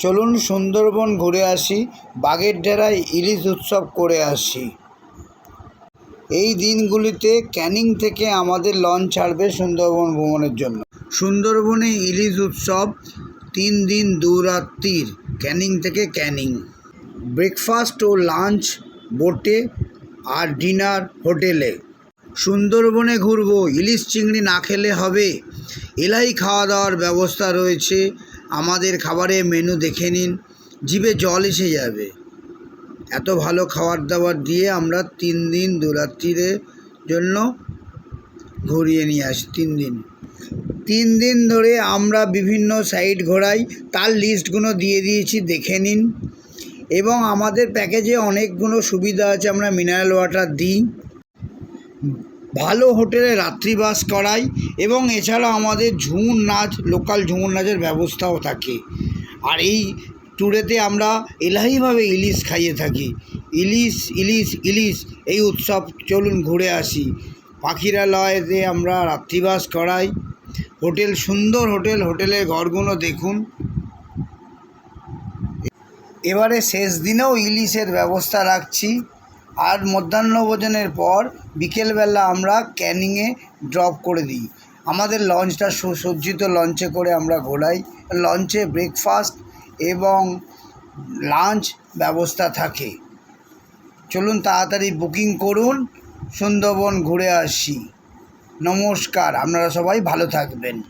চলুন সুন্দরবন ঘুরে আসি বাগের ডেরায় ইলিশ উৎসব করে আসি। এই দিনগুলিতে ক্যানিং থেকে আমাদের লঞ্চ ছাড়বে সুন্দরবন ভ্রমণের জন্য। সুন্দরবনে ইলিশ উৎসব তিন দিন দু রাত্রির, ক্যানিং থেকে ক্যানিং। ব্রেকফাস্ট ও লাঞ্চ, বোটে আর ডিনার হোটেলে। সুন্দরবনে ঘুরবো, ইলিশ চিংড়ি না খেলে হবে। এলাই খাওয়া দাওয়ার ব্যবস্থা রয়েছে। আমাদের খাবারের মেনু দেখে নিন, জিভে জল এসে যাবে। এত ভালো খাবার দাবার দিয়ে আমরা তিন দিন দুরাত্রিদের জন্য ঘুরিয়ে নিয়ে আসি, তিন দিন। তিন দিন ধরে আমরা বিভিন্ন সাইট ঘোরাই, তার লিস্টগুলো দিয়ে দিয়েছি, দেখে নিন। এবং আমাদের প্যাকেজে অনেকগুলো সুবিধা আছে, আমরা মিনারেল ওয়াটার দিই। ভালো হোটেলে রাত্রিবাস করাই এবং এছাড়া আমাদের ঝুমুর নাচ লোকাল ঝুমুর নাচের ব্যবস্থাও থাকে। আর এই ট্যুরেতে আমরা এলাহিভাবে ইলিশ খাইয়ে থাকি। ইলিশ ইলিশ ইলিশ, এই উৎসব চলুন ঘুরে আসি। পাখিরালয়তে আমরা রাত্রিবাস করাই। হোটেল, সুন্দর হোটেল হোটেলের ঘরগুলো দেখুন। এবারে শেষ দিনেও ইলিশের ব্যবস্থা রাখছি। আর মধ্যাহ্নভোজনের পর বিকেলবেলা আমরা ক্যানিংয়ে ড্রপ করে দিই। আমাদের লঞ্চটা সুসজ্জিত লঞ্চে করে আমরা ঘোরাই। লঞ্চে ব্রেকফাস্ট এবং লাঞ্চ ব্যবস্থা থাকে। চলুন তাড়াতাড়ি বুকিং করুন। সুন্দরবন ঘুরে আসি। নমস্কার, আপনারা সবাই ভালো থাকবেন।